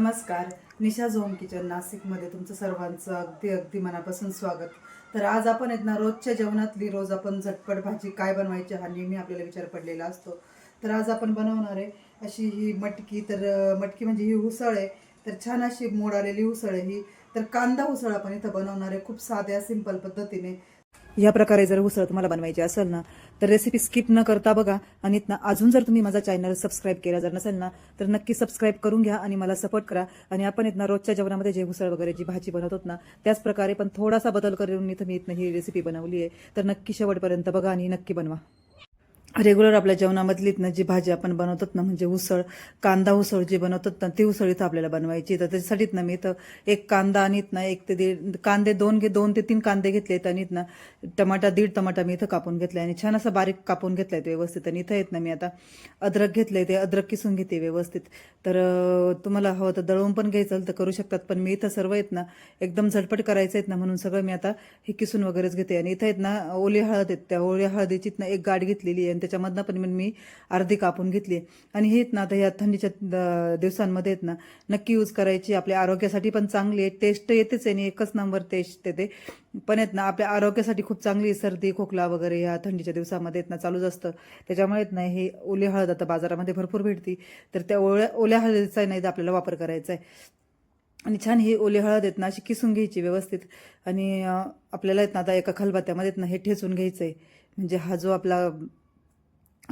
नमस्कार. निशा zone kitchen नाशिकमध्ये तुमचं सर्वांचं अगदी अगदी मनापासून स्वागत. तर आज आपण आहेत ना रोजच्या जेवणातली रोज आपण झटपट भाजी काय बनवायची हा नेहमी आपल्याला विचार पडलेला असतो. तर आज आपण बनवणार आहे अशी ही मटकी. तर मटकी म्हणजे ही उसळ आहे. तर छान अशी मोड आलेली उसळ आहे ही. तर कांदा उसळ आपण इथं बनवणार आहे. खूप साध्या सिंपल पद्धतीने. या प्रकारे जर उसळ तुम्हाला बनवायची असेल ना तर रेसिपी स्किप न करता बघा. आणि इथनं अजून जर तुम्ही माझा चॅनल सबस्क्राईब केला जर नसेल ना तर नक्की सबस्क्राईब करून घ्या आणि मला सपोर्ट करा. आणि आपण इथनं रोजच्या जेवणामध्ये जे उसळ वगैरे जी भाजी बनवतो ना त्याच प्रकारे पण थोडासा बदल करून इथं मी इथनं ही रेसिपी बनवली आहे. तर नक्की शेवटपर्यंत बघा आणि नक्की बनवा. रेग्युलर आपल्या जेवणामधलीत ना जी भाजी आपण बनवतात ना म्हणजे उसळ कांदा उसळ जी बनवतात ना ती उसळ इथं आपल्याला बनवायची. तर त्याच्यासाठीच ना मी इथं एक कांदा आणि ना एक ते दीड कांदे दोन घे दोन ते तीन कांदे घेतलेत आणि इथं ना टमाटा दीड टमाटा मी इथं कापून घेतलाय आणि छान असं बारीक कापून घेतलाय ते व्यवस्थित. आणि इथं येत ना मी आता अद्रक घेतलंय ते अद्रक किसून घेते व्यवस्थित. तर तुम्हाला हवं तर दळवून पण घ्यायचं तर करू शकतात पण मी इथं सर्व आहेत ना एकदम झटपट करायचं आहेत ना म्हणून सगळं मी आता हे किसून वगैरेच घेते. आणि इथं येत ना ओली हळद आहेत त्या ओली हळदीची ना एक गाठ घेतलेली आहे त्याच्यामधनं पण मी अर्धी कापून घेतली. आहे आणि हेच ना आता ह्या थंडीच्या द- दिवसांमध्ये आहेत ना नक्की यूज करायची. आपल्या आरोग्यासाठी पण चांगली आहे. टेस्ट येतेच आहे आणि एकच नंबर टेस्ट येते पण आहेत ना आपल्या आरोग्यासाठी खूप चांगली आहे. सर्दी खोकला वगैरे ह्या थंडीच्या दिवसामध्ये आहेत ना चालूच असतं. त्याच्यामुळे ना हे ओली हळद आता बाजारामध्ये भरपूर भेटती. तर त्या ओल्या ओल्या हळदीचा नाही आपल्याला वापर करायचा आहे. आणि छान ही ओली हळद आहेत ना अशी किसून घ्यायची व्यवस्थित. आणि आपल्याला आहेत ना आता एका खलबत्त्यामध्ये ना हे ठेचून घ्यायचं आहे म्हणजे हा जो आपला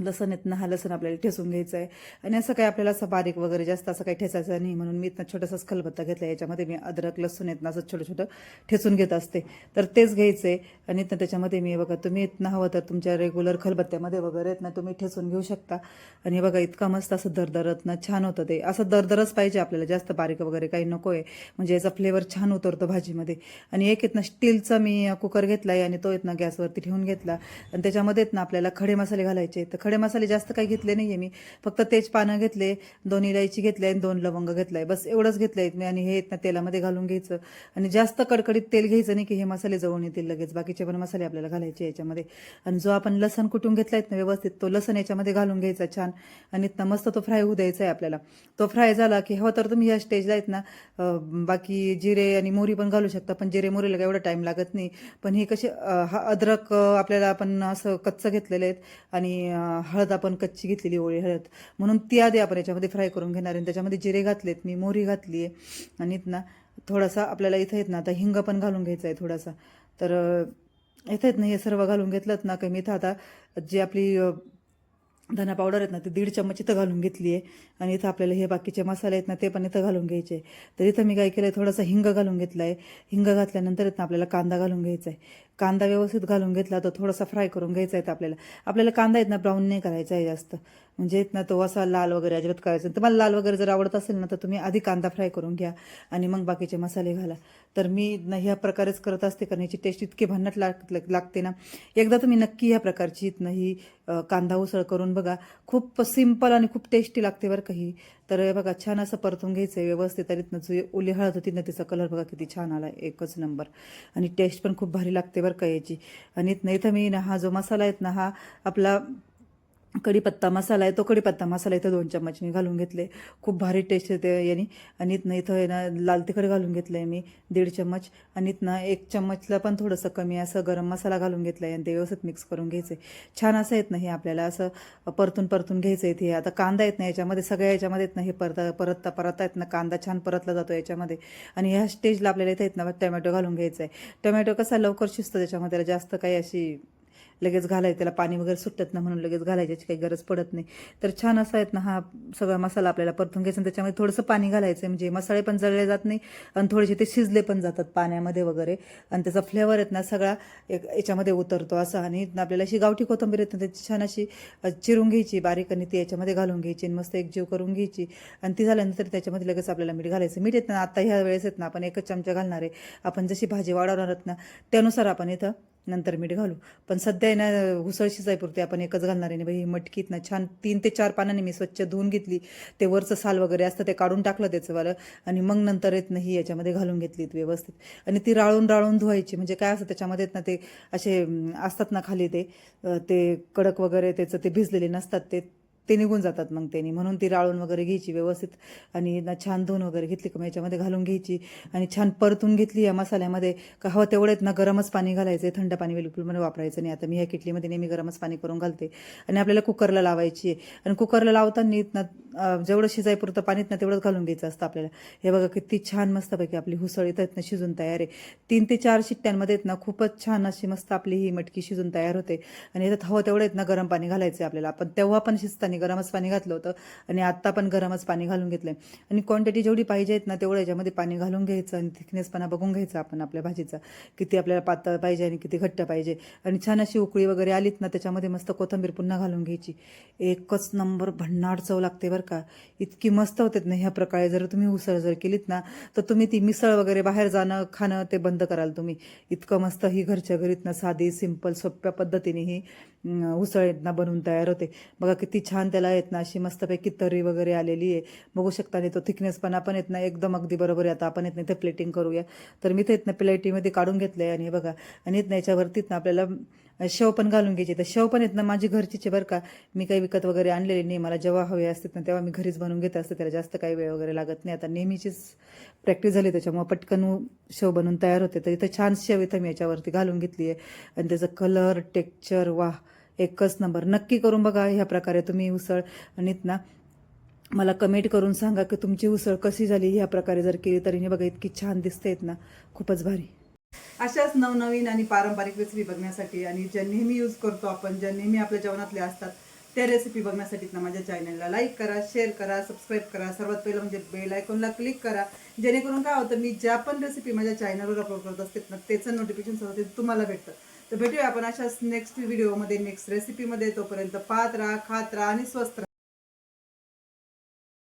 लसण येत ना हा लसण आपल्याला ठेसून घ्यायचं आहे आणि असं काही आपल्याला असं बारीक वगैरे जास्त असं काही ठेचायचं नाही म्हणून मी इथं छोटासाच खलबत्ता घेतला याच्यामध्ये मी अद्रक लसूण येत ना असं छोटं छोटं ठेचून घेत असते. तर तेच घ्यायचं आहे आणि इथनं त्याच्यामध्ये मी बघा तुम्ही इथनं हवं तर तुमच्या रेग्युलर खलबत्त्यामध्ये वगैरे येत ना तुम्ही ठेचून घेऊ शकता. आणि बघा इतका मस्त असं दरदरत ना छान होतं ते. असं दरदरच पाहिजे आपल्याला जास्त बारीक वगैरे काही नको आहे म्हणजे याचा फ्लेवर छान उतरतो भाजीमध्ये. आणि एक आहेत ना स्टीलचा मी कुकर घेतला आहे आणि तो आहेत ना गॅसवरती ठेवून घेतला. आणि त्याच्यामध्ये ना आपल्याला खडे मसाले घालायचे. तर खडे मसाले जास्त काही घेतले नाही आहे मी. फक्त तेज पानं घेतले दोन इलायची घेतले आणि दोन लवंग घेतलाय. बस एवढंच घेतलं आहेत मी आणि हे ना तेलामध्ये घालून घ्यायचं. आणि जास्त कडकडीत तेल घ्यायचं नाही की हे मसाले जवळून येतील लगेच. बाकीचे पण मसाले आपल्याला घालायचे याच्यामध्ये. आणि जो आपण लसण कुटून घेतलाय ना व्यवस्थित तो लसण याच्यामध्ये घालून घ्यायचा छान. आणि इथनं मस्त तो फ्राय होऊ द्यायचा आहे आपल्याला. तो फ्राय झाला की हवं तर तुम्ही या स्टेजला आहेत ना बाकी जिरे आणि मोहरी पण घालू शकता. पण जिरे मोहरीला काय एवढा टाईम लागत नाही. पण हे कसे हा अद्रक आपल्याला आपण असं कच्चं घेतलेले आहेत. आणि हळद आपण कच्ची घेतलेली ओळी हळद. म्हणून ती आधी आपण याच्यामध्ये फ्राय करून घेणार आहे. आणि त्याच्यामध्ये जिरे घातलेत मी मोहरी घातली आहे आणि ना थोडासा आपल्याला इथं येत ना आता हिंग पण घालून घ्यायचा आहे थोडासा. तर इथं येत ना हे सर्व घालून घेतलंच ना की इथं आता जी आपली धना पावडर आहेत ना ते दीड चम्मच इथं घालून घेतली आहे. आणि इथं आपल्याला हे बाकीचे मसाले आहेत ना ते पण इथं घालून घ्यायचे आहे. तर इथं मी काय केलं आहे थोडासा हिंग घालून घेतला आहे हिंग घातल्यानंतर आहेत ना आपल्याला कांदा घालून घ्यायचा आहे. कांदा व्यवस्थित घालून घेतला तर थोडासा फ्राय करून घ्यायचा आहे आपल्याला. आपल्याला कांदा आहेत ना ब्राऊन नाही करायचा आहे जास्त. म्हणजे ना तो असा लाल वगैरे अजिबात करायचा तुम्हाला लाल वगैरे जर आवडत असेल ना तर तुम्ही आधी कांदा फ्राय करून घ्या आणि मग बाकीचे मसाले घाला. तर मी ना ह्या प्रकारेच करत असते कारण याची टेस्ट इतकी भन्नट लाग लागते ना. एकदा तुम्ही नक्की ह्या प्रकारची इथनं ही कांदा उसळ करून बघा. खूप सिंपल आणि खूप टेस्टी लागते बरं का ही. तर बघा छान असं परतून घ्यायचं आहे व्यवस्थित. आणि इथनं जो ओली हळद होती ना तिचा कलर बघा किती छान आला एकच नंबर आणि टेस्ट पण खूप भारी लागते बरं का याची. आणि इथनं इथं मी ना हा जो मसाला आहेत ना हा आपला कढीपत्ता मसाला आहे तो कढीपत्ता मसाला इथं दोन चम्मच मी घालून घेतले. खूप भारी टेस्ट येते याने. आणि इथनं इथं आहे ना लाल तिखट घालून घेतलं आहे मी दीड चम्मच. आणि इथनं एक चम्मचला पण थोडंसं कमी असं गरम मसाला घालून घेतला आहे आणि ते व्यवस्थित मिक्स करून घ्यायचं आहे छान असं येत नाही आपल्याला असं परतून परतून घ्यायचं आहे ते. आता कांदा येत नाही याच्यामध्ये सगळ्या याच्यामध्ये येत नाही हे परत परतता परतता येत ना कांदा छान परतला जातो याच्यामध्ये. आणि ह्या स्टेजला आपल्याला इथं येत ना टमॅटो घालून घ्यायचा आहे टोमॅटो कसा लवकर शिजतो त्याच्यामध्ये त्याला जास्त काही अशी लगेच घालायचं त्याला पाणी वगैरे सुटत ना म्हणून लगेच घालायची काही गरज पडत नाही. तर छान असा आहेत ना हा सगळा मसाला आपल्याला परतून घ्यायचा आणि त्याच्यामध्ये थोडंसं पाणी घालायचं म्हणजे मसाले पण जळले जात नाही आणि थोडेसे ते शिजले पण जातात पाण्यामध्ये वगैरे. आणि त्याचा फ्लेवर आहेत ना सगळा एक याच्यामध्ये उतरतो असं. आणि इथनं आपल्याला अशी गावठी कोथिंबीर येत ना त्याची छान अशी चिरून घ्यायची बारीक आणि ती याच्यामध्ये घालून घ्यायची आणि मस्त एक जीव करून घ्यायची. आणि ती झाल्यानंतर त्याच्यामध्ये लगेच आपल्याला मीठ घालायचं. मीठ येत ना आता ह्या वेळेस येत ना आपण एकच चमचा घालणार आहे. आपण जशी भाजी वाढवणार आहोत ना त्यानुसार आपण इथं नंतर मीठ घालू. पण सध्या ना उसळ शिजायपुरती आपण एकच घालणार आहे. ना बाई मटकीत ना छान तीन ते चार पानांनी मी स्वच्छ धुवून घेतली. ते वरचं साल वगैरे असतं ते काढून टाकलं त्याचं वालं आणि मग नंतर येत नाही याच्यामध्ये घालून घेतली व्यवस्थित. आणि ती राळून राळून धुवायची. म्हणजे काय असतं त्याच्यामध्ये ना ते असे असतात ना खाली ते ते कडक वगैरे त्याचं ते भिजलेले नसतात ते. ते निघून जातात मग त्यांनी. म्हणून ती राळून वगैरे घ्यायची व्यवस्थित आणि छान धुवून वगैरे घेतली का मग याच्यामध्ये घालून घ्यायची आणि छान परतून घेतली या मसाल्यामध्ये. का हवं तेवढेच ना गरमच पाणी घालायचं थंड पाणी बिलकुल मला वापरायचं नाही. आता मी ह्या किटलीमध्ये नेहमी गरमच पाणी करून घालते. आणि आपल्याला कुकरला लावायची आहे. आणि कुकरला लावताना ना जेवढं शिजायपुरतं पाणीत ना तेवढंच घालून घ्यायचं असतं आपल्याला. हे बघा किती छान मस्तपैकी आपली हुसळ येतात ना शिजून तयार आहे. तीन ते चार शिट्ट्यांमध्ये येत ना खूपच छान अशी मस्त आपली ही मटकी शिजून तयार होते. आणि याच्यात हवं तेवढं आहेत ना गरम पाणी घालायचं आहे आपल्याला. आपण तेव्हा पण शिजताना गरमच पाणी घातलं होतं आणि आत्ता पण गरमच पाणी घालून घेतलं आणि क्वांटिटी जेवढी पाहिजे आहेत ना तेवढं याच्यामध्ये पाणी घालून घ्यायचं आणि थिकनेसपणा बघून घ्यायचा आपण आपल्या भाजीचा. किती आपल्याला पातळ पाहिजे आणि किती घट्ट पाहिजे. आणि छान अशी उकळी वगैरे आलीत ना त्याच्यामध्ये मस्त कोथिंबीर पुन्हा घालून घ्यायची. एकच नंबर भन्नाट चव लागते बरं का. इतकी मस्त होते ना ह्या प्रकारे. जर तुम्ही उसळ जर केलीत ना तर तुम्ही ती मिसळ वगैरे बाहेर जाणं खाणं ते बंद कराल तुम्ही. इतकं मस्त ही घरच्या घरीतनं साधी सिंपल सोप्या पद्धतीने ही उसळ येतना बनवून तयार होते. बघा किती छान त्याला येत ना अशी मस्तपैकी तरी वगैरे आलेली आहे. बघू शकता नाही तो थिकनेसपणा पण येत ना एकदम अगदी बरोबर आहे. आता आपण येत नाही ते प्लेटिंग करूया. तर मी ते येत ना प्लेटीमध्ये काढून घेतलं आहे आणि हे बघा. आणि येत ना याच्यावरतीत ना आपल्याला शेव पण घालून घ्यायची. तर शेव पण येत ना माझी घरची चे बरं का. मी काही विकत वगैरे आणलेली नाही. मला जेव्हा हवे असते ना तेव्हा मी घरीच बनवून घेत असते. त्याला जास्त काही वेळ वगैरे लागत नाही. आता नेहमीचीच प्रॅक्टिस झाली त्याच्यामुळे पटकन शेव बनवून तयार होते. तर इथं छान शेव इथं मी याच्यावरती घालून घेतली आहे. आणि त्याचं कलर टेक्चर वा एकच नंबर नक्की करून बघा ह्या प्रकारे तुम्ही उसळ. आणि ना मला कमेंट करून सांगा की तुमची उसळ कशी झाली? ह्या प्रकारे जर केली तरी. हे बघा इतकी छान दिसते ना. खूपच भारी. अशाच नवनवीन आणि पारंपरिक रेसिपी बघण्यासाठी आणि ज्या नेहमी यूज करतो आपण ज्या नेहमी आपल्या जेवणातल्या असतात त्या रेसिपी बघण्यासाठी ना माझ्या चॅनलला लाईक करा शेअर करा सबस्क्राईब करा. सर्वात पहिलं म्हणजे बेल आयकॉनला क्लिक करा. जेणेकरून काय होतं मी ज्या पण रेसिपी माझ्या चॅनलवर अपलोड करत असते ना त्याचं नोटिफिकेशन सर्व तुम्हाला भेटतं. तर भेटूया आपण अशाच नेक्स्ट व्हिडिओमध्ये नेक्स्ट रेसिपीमध्ये तोपर्यंत पाहत राहा खात राहा आणि स्वस्त राहा.